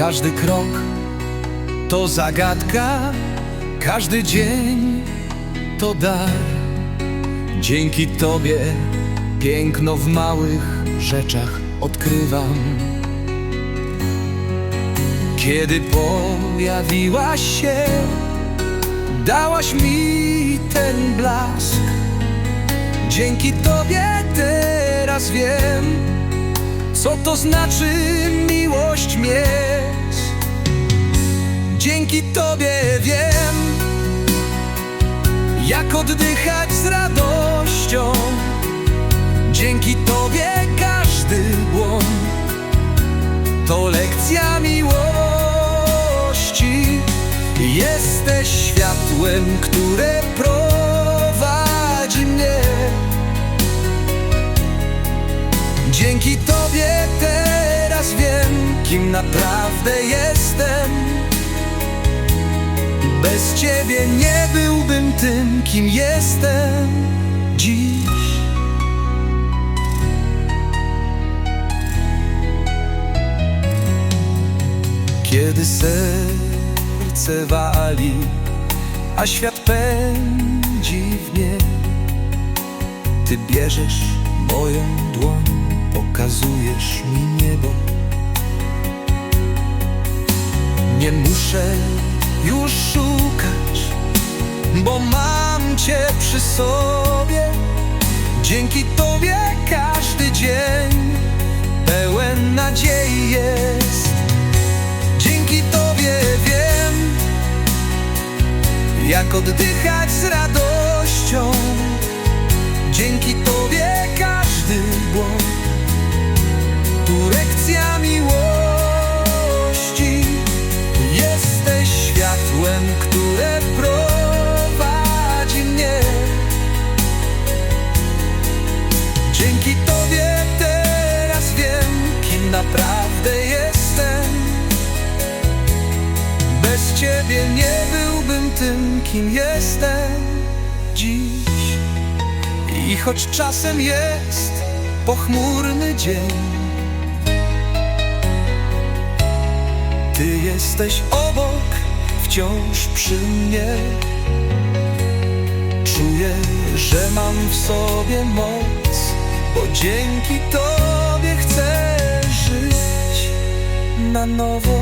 Każdy krok to zagadka, każdy dzień to dar. Dzięki Tobie piękno w małych rzeczach odkrywam. Kiedy pojawiłaś się, dałaś mi ten blask. Dzięki Tobie teraz wiem, co to znaczy miłość mieć. Dzięki Tobie wiem, jak oddychać z radością. Dzięki Tobie każdy błąd to lekcja miłości. Jesteś światłem, które prowadzi mnie. Dzięki Tobie wiem, kim naprawdę jestem. Bez Ciebie nie byłbym tym, kim jestem dziś. Kiedy serce wali, a świat pędzi w nie, Ty bierzesz moją dłoń, pokazujesz mi niebo. Muszę już szukać, bo mam Cię przy sobie. Dzięki Tobie każdy dzień pełen nadziei jest. Dzięki Tobie wiem, jak oddychać z radością. Dzięki Tobie każdy naprawdę jestem. Bez Ciebie nie byłbym tym, kim jestem dziś. I choć czasem jest pochmurny dzień, Ty jesteś obok, wciąż przy mnie. Czuję, że mam w sobie moc, bo dzięki Tobie novo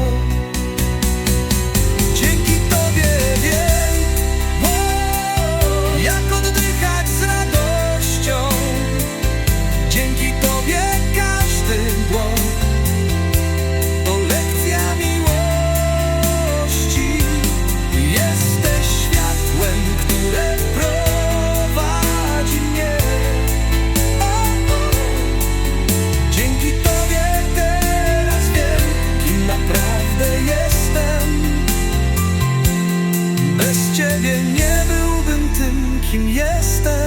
Ciebie nie byłbym tym, kim jestem.